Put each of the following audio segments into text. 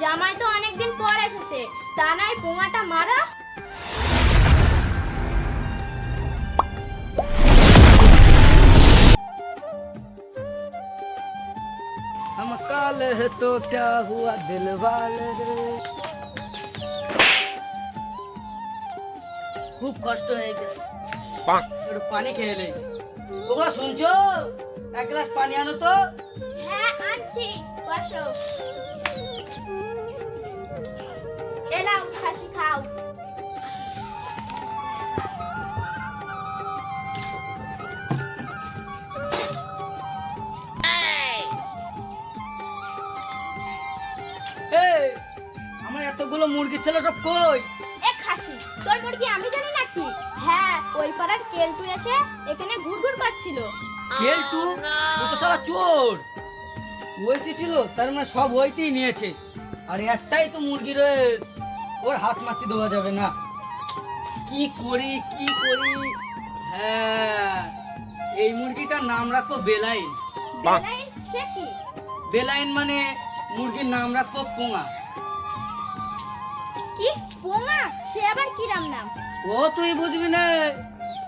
জামাই তো অনেকদিন পর এসেছে তা নাই পোঙাটা মারা हम काल है तो क्या हुआ दिल वाले रे খুব কষ্ট হয়ে গেছে একটু পানি খেয়ে নে ওগো শুনছো এক গ্লাস পানি আনো তো হ্যাঁ আনছি বসো খাসি খাও। আমার এতগুলো মুরগি ছিল সব কই? এ খাসি তোর মুরগি আমি জানি নাকি? হ্যাঁ ওই পাড়ার কেলটু এসে এখানে ঘুরঘুর করছিল। কেলটু ও তো সারা চোর। ও এসেছিল তার মানে সব ওইতেই নিয়েছে। আর একটাই তো মুরগি রে ওর হাত মারতে দেওয়া যাবে না। কি করি কি করি? হ্যাঁ এই মুরগিটার নাম রাখব বেলাইন। বেলাইন সে কি? বেলাইন মানে মুরগির নাম রাখব পোঙা। কি? পোঙা? সে আবার কি রাম নাম? ও তুই বুঝবি না।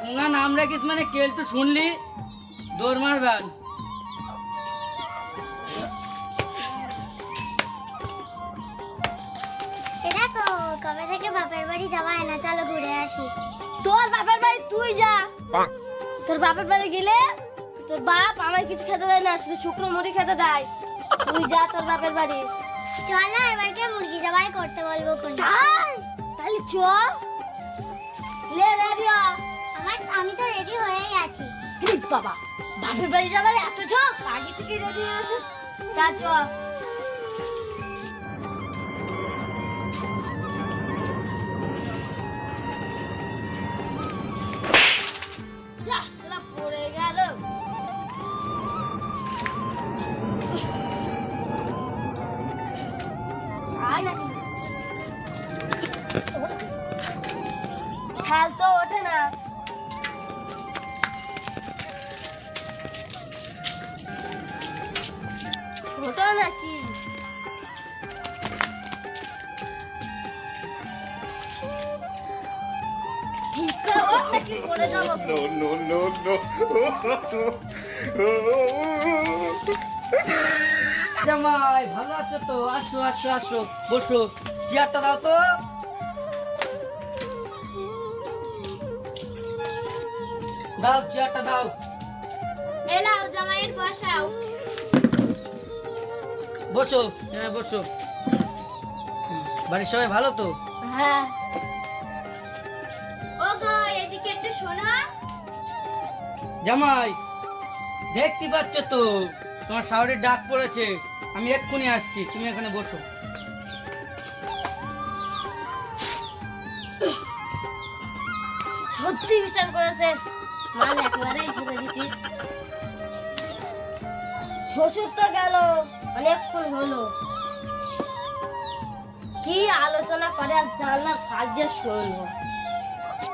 পোঙা নাম রাখিস মানে কেলটু শুনলি? দৌড় মারবেন। বাড়ি যাওয়া হয় না চলো ঘুরে আসি। তোর বাপের বাড়ি তুই যা। তোর বাপের বাড়ি গেলে তোর বাপ আমার কিছু খেতে দেয় না শুধু শুকনো মুড়ি খেতে দেয়। তুই যা তোর বাপের বাড়ি। চল না এবারকে মুরগি জবাই করতে বলব কোন তাহলে চ লে রেডিও আমার আমি তো রেডি হয়েই আছি। বাবা বাপের বাড়ি যাবার এত ঝোঁক? আগে থেকে রেডি হয়ে তা চ খেল তো ওঠে না ওঠ নাকি No, no, no, no. জামাই ভালো আছো তো? আসো আসো আসো বসো। চেয়ারটা দাও তো। দাও চেয়ারটা দাও। এলাও জামাইয়ের বসাও। বসো হ্যাঁ বসো। বাড়ির সবাই ভালো তো? হ্যাঁ। ও এদিকে একটু শোনো। জামাই দেখতে পাচ্ছ তো? তোমার শাওরের ডাক পড়েছে আমি এক্ষুনি আসছি তুমি এখানে বসো। সত্যি বিশ্বাস করেছে। মাল একবারেই ছেড়ে দিছি শ্বশুর তো গেল অনেকক্ষণ হলো। কি আলোচনা করে আর জানলার কাজ দিয়ে শুনব। কেউ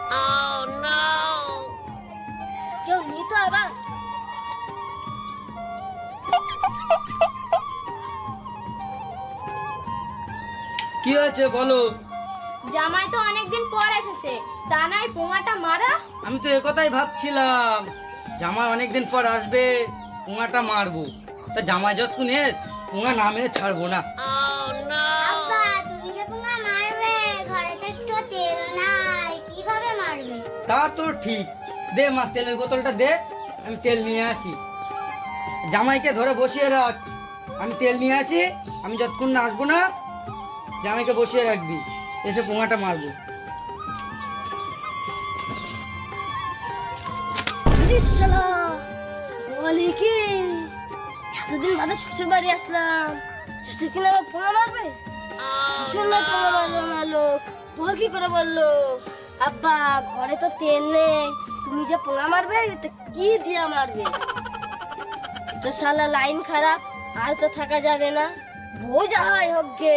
কি হয়েছে বলো? জামাই তো অনেকদিন পর এসেছে। তা নাই পোঙাটা মারা? আমি তো একথাই ভাবছিলাম জামাই অনেকদিন পর আসবে পোঙাটা মারবো। তা জামাই যতক্ষণ এস পোঙা নামে ছাড়বো না। আব্বা তুমি যে পুঙ্গা মারবে ঘরে তো একটু তেল নাই কীভাবে মারবে? তা তো ঠিক। দে মা তেলের বোতলটা দে আমি তেল নিয়ে আসি। জামাইকে ধরে বসিয়ে রাখ। আমি তেল নিয়ে আসি আমি যতক্ষণ না আসব না জামাইকে বসিয়ে রাখবি, এসে পোঙাটা মারবো। বলি কি? এতদিন বাদে শ্বশুর বাড়ি আসলাম। শ্বশুর কিনা আমার পোঙা মারবে? শ্বশুর না পোঙা মারবে মারলো? তোকে কি করে বলল আব্বা, ঘরে তো তেল নেই। তুমি যে পোঙা মারবে কি দিয়া মারবে? তো শালা লাইন খারাপ, আর তো থাকা যাবে না। যা হয় হোক গে